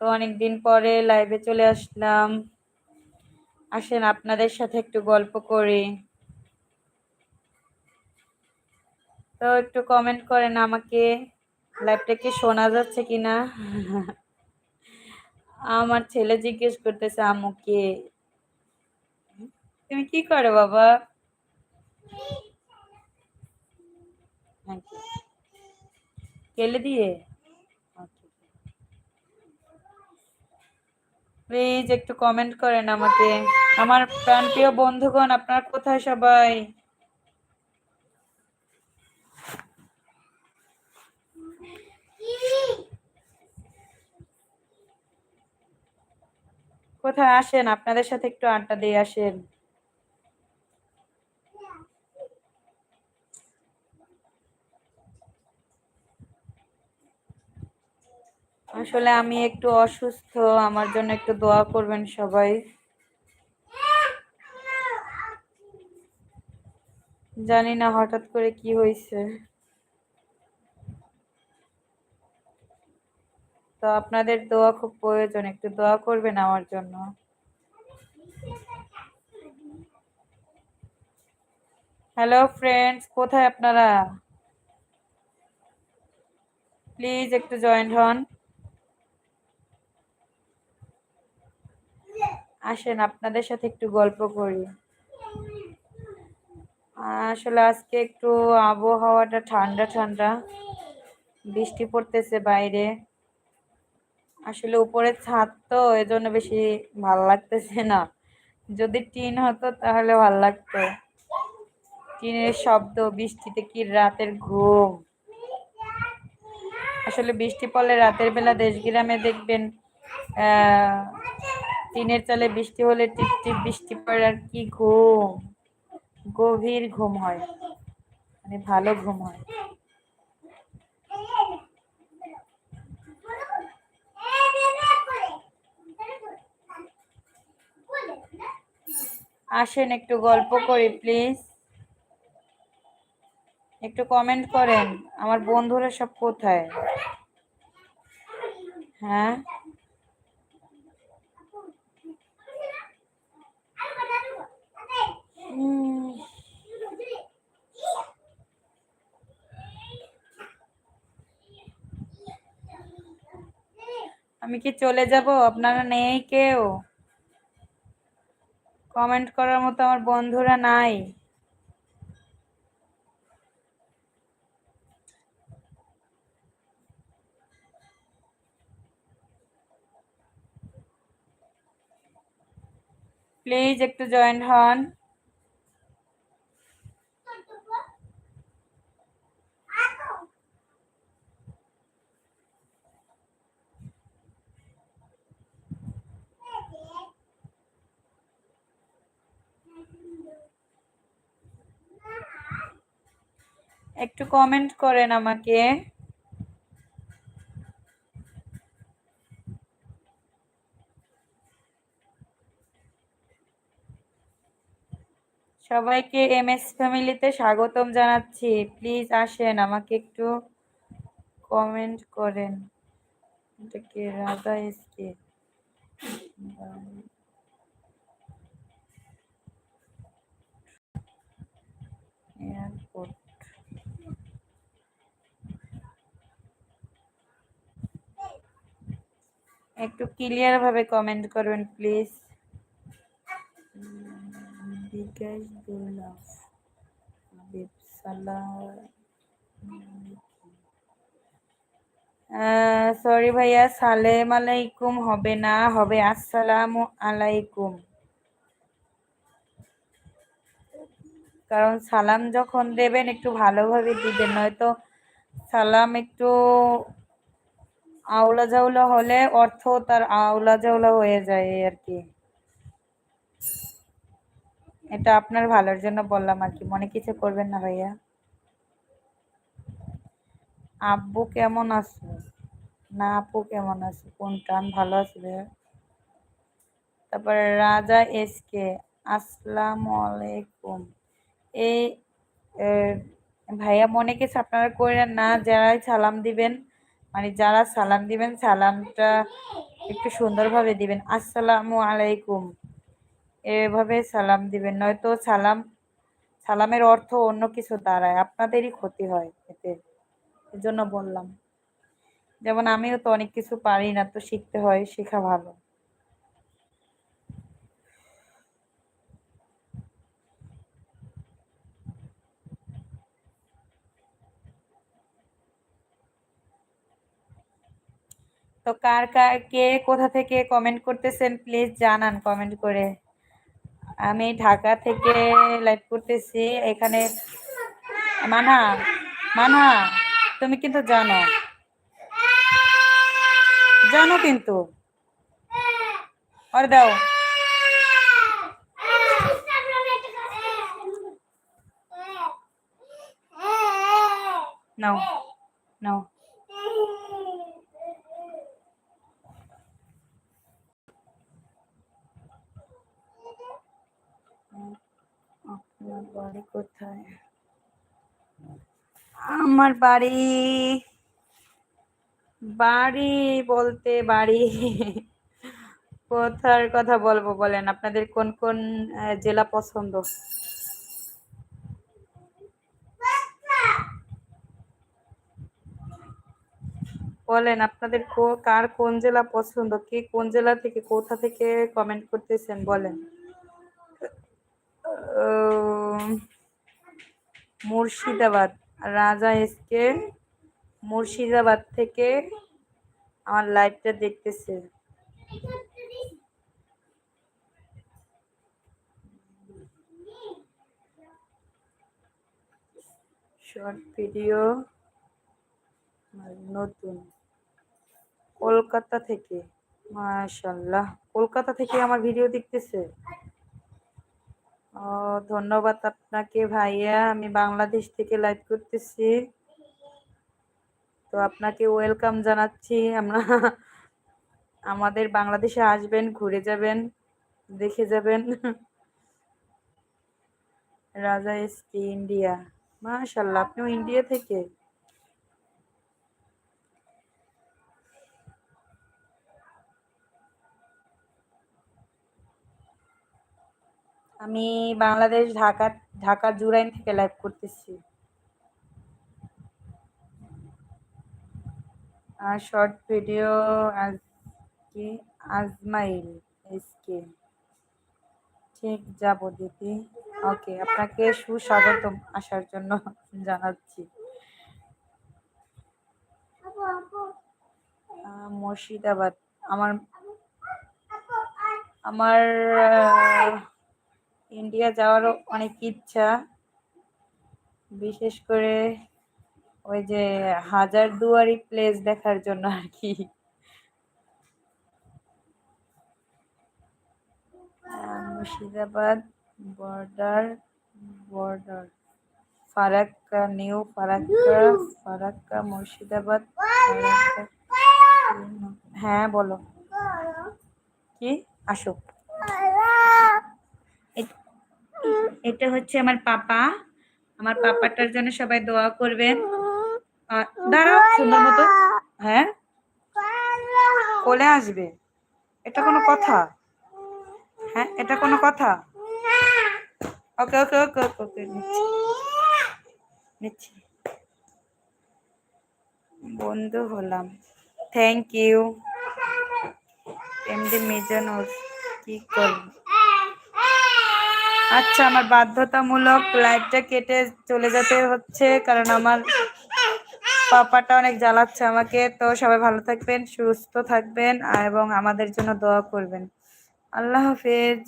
তো অনেকদিন পরে লাইভে চলে আসলাম। আসেন, আপনাদের সাথে একটু গল্প করি। তো একটু কমেন্ট করেন আমাকে। লাইভটা কি শোনা যাচ্ছে কিনা আমার ছেলে জিজ্ঞেস করতেছে আমুকে তুমি কি করো বাবা? কেলে দিয়ে? প্লিজ একটু কমেন্ট করেন আমাকে। আমার প্রাণপ্রিয় বন্ধুগণ, আপনার কোথায় সবাই? কোথায় আসেন? আপনাদের সাথে একটু আড্ডা দিয়ে আসেন। আসলে আমি একটু অসুস্থ, আমার জন্য একটু দোয়া করবেন সবাই। জানি না হঠাৎ করে কি হয়েছে। তো আপনাদের দোয়া খুব প্রয়োজন, একটু দোয়া করবেন আমার জন্য। হ্যালো ফ্রেন্ডস কোথায় আপনারা? প্লিজ একটু জয়েন্ট হন। আসেন, আপনাদের সাথে একটু গল্প করি। আসলে আজকে একটু আবহাওয়াটা ঠান্ডা ঠান্ডা। বৃষ্টি পড়তেছে বাইরে। আসলে উপরে ছাদ তো এজন্য বেশি ভালো লাগতেছে না। যদি টিন হতো তাহলে ভালো লাগতো। টিনের শব্দ, বৃষ্টিতে কি রাতের ঘুম। আসলে বৃষ্টি পড়লে রাতের বেলা দেশ গ্রামে দেখবেন টিনের চালে বৃষ্টি হলে টিপ টিপ বৃষ্টি পড়ে, আর কি ঘুম? গভীর ঘুম হয়। মানে ভালো ঘুম হয়। আসেন, একটু গল্প করি, প্লিজ। একটু কমেন্ট করেন, আমার বন্ধুরা সব কোথায়? হ্যাঁ? আমি কি চলে যাব? আপনারা নেই কেউ? কমেন্ট করার মতো আমার বন্ধুরা নাই। প্লিজ একটু জয়েন হন। একটু কমেন্ট করেন আমাকে। সবাইকে এম এস ফ্যামিলিতে স্বাগতম জানাচ্ছি। প্লিজ আসেন, আমাকে একটু কমেন্ট করেন। এটা কি রাধা এসকে এয়ারপোর্ট একটু ক্লিয়ার ভাবে কমেন্ট করবেন প্লিজ বিকাশ দুর্লভ সরি ভাইয়া সালেম আলাইকুম হবে না হবে আসসালামু আলাইকুম। কারণ সালাম যখন দেবেন একটু ভালোভাবে দিবেন নয়তো সালাম একটু আউলা জাউলা হলে অর্থ তার আউলা জাউলা হয়ে যায় আর কি। এটা আপনার ভালোর জন্য বললাম আর কি। মনে কিছু করবেন না ভাইয়া। আব্বু কেমন আছে? না, আপু কেমন আছে? কোন টান? ভালো আছে ভাইয়া? তারপরে রাজা এস কে আসসালামু আলাইকুম। এই ভাইয়া মনে কিছু আপনারা করেন না, যারাই সালাম দিবেন মানে যারা সালাম দিবেন, সালামটা একটু সুন্দরভাবে দিবেন। আসসালামু আলাইকুম। এভাবে সালাম দিবেন, নয়তো সালাম, সালামের অর্থ অন্য কিছু দাঁড়ায়। আপনাদেরই ক্ষতি হয় এতে। এজন্য বললাম। যেমন আমিও তো অনেক কিছু পারি না, তো শিখতে হয়, শেখা ভালো। তো কার কার কে কোথা থেকে কমেন্ট করতেছেন প্লিজ জানান কমেন্ট করে। আমি ঢাকা থেকে লাইভ করতেছি, এখানে মানা মানা তুমি কিন্তু জানো। জানো কিন্তু। আর দাও। নাও নাও আপনার বাড়ি কোথায় আমার বাড়ি। বাড়ি বলতে বাড়ি। কোথার কথা বলব বলেন? আপনাদের কোন কোন জেলা পছন্দ? বলেন, আপনাদের কার কোন জেলা পছন্দ? কে কোন জেলা থেকে, কোথা থেকে কমেন্ট করতেছেন বলেন? মুর্শিদাবাদ। রাজা এসকে মুর্শিদাবাদ থেকে আমার লাইভটা দেখতেছে। শর্ট ভিডিও নতুন। কলকাতা থেকে, মাশাল্লাহ, কলকাতা থেকে আমার ভিডিও দেখতেছে। ও, ধন্যবাদ আপনাকে ভাইয়া। আমি বাংলাদেশ থেকে লাইভ করতেছি। তো আপনাকে ওয়েলকাম জানাচ্ছি। আমরা আমাদের বাংলাদেশে আসবেন, ঘুরে যাবেন, দেখে যাবেন। রাজা এসপি ইন্ডিয়া মাশাল্লাহ আপনিও ইন্ডিয়া থেকে? আমি বাংলাদেশ, ঢাকা ঢাকা জুরাইন থেকে লাইভ করতেছি। আর শর্ট ভিডিও আজ কি? আজমাইল এসকে ঠিক যাব দিদি। ওকে, আপনাকে সুস্বাগতম আসার জন্য জানাচ্ছি। মুর্শিদাবাদ। আমার আমার ইন্ডিয়া যাওয়ারও অনেক ইচ্ছা। বিশেষ করে ওই যে হাজার দুয়ারি প্লেস দেখার জন্য আর কি। Murshidabad border border Farakka new Farakka Farakka, Murshidabad হ্যাঁ বলো। কি? আসো এটা হচ্ছে আমার পাপা। আমার পাপাটার জন্য সবাই দোয়া করবেন। দাঁড়াও, সুন্দর মতো। হ্যাঁ? কোলে আসবে। এটা কোনো কথা? হ্যাঁ এটা কোনো কথা? ওকে ওকে ওকে ওকে ওকে, নিচ্ছি। বন্ধু হলাম। থ্যাংক ইউ এমডি মিজান কি করব? আচ্ছা আমার বাধ্যতামূলক লাইটটা কেটে চলে যেতে হচ্ছে, কারণ আমার পাপাটা অনেক জ্বালাচ্ছে আমাকে। তো সবাই ভালো থাকবেন, সুস্থ থাকবেন এবং আমাদের জন্য দোয়া করবেন। আল্লাহ হাফেজ।